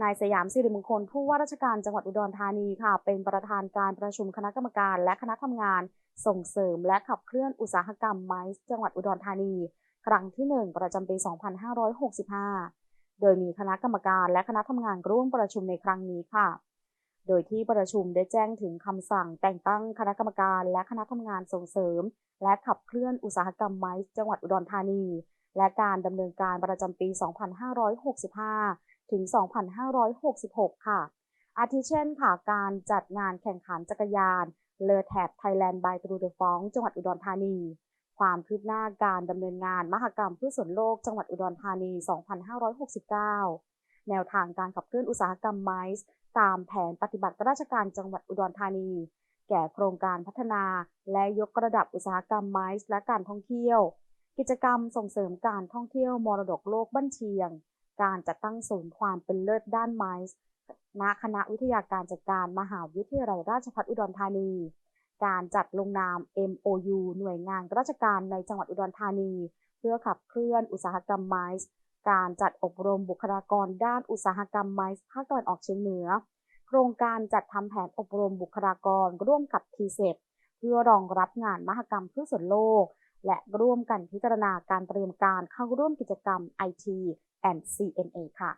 นายสยามสิริมงคลผู้ว่าราชการจังหวัดอุดรธานีค่ะ เป็นประธานการประชุมคณะกรรมการ และคณะทำงาน ส่งเสริมและขับเคลื่อนอุตสาหกรรมไม้จังหวัดอุดรธานี ครั้งที่ 1 ประจำปี 2565 โดยมีคณะกรรมการและคณะทำงานร่วมประชุมในครั้งนี้ค่ะ โดยที่ประชุมได้แจ้งถึงคำสั่งแต่งตั้งคณะกรรมการและคณะทำงานส่งเสริม และขับเคลื่อนอุตสาหกรรมไม้จังหวัดอุดรธานี และการดำเนินการประจำปี 2565 ถึง 2566 ค่ะ อาทิเช่นค่ะ การจัดงานแข่งขันจักรยานเลอแทบไทยแลนด์บายทรูเดฟองจังหวัดอุดรธานี ความคืบหน้าการดำเนินงานมหกรรมพืชสวนโลกจังหวัดอุดรธานี 2569 แนวทางการขับเคลื่อนอุตสาหกรรมไม้ตามแผนปฏิบัติราชการจังหวัดอุดรธานี แก่โครงการพัฒนาและยกระดับอุตสาหกรรมไม้และการท่องเที่ยว กิจกรรมส่งเสริมการท่องเที่ยวมรดกโลกบ้านเชียง การจัดตั้งศูนย์ความเป็นเลิศด้านไม้ณคณะวิทยาการจัดการมหาวิทยาลัยราชภัฏอุดรธานี การจัดลงนาม MOU หน่วยงานราชการในจังหวัดอุดรธานี เพื่อขับเคลื่อนอุตสาหกรรมไม้การจัดอบรมบุคลากรด้านอุตสาหกรรมไม้ภาคตะวันออกเฉียงเหนือ โครงการจัดทำแผนอบรมบุคลากรร่วมกับทีเซเพื่อรองรับงานมหกรรมเพืชสวนโลก และร่วมกันพิจารณาการเตรียมการเข้าร่วมกิจกรรม IT and CMA ค่ะ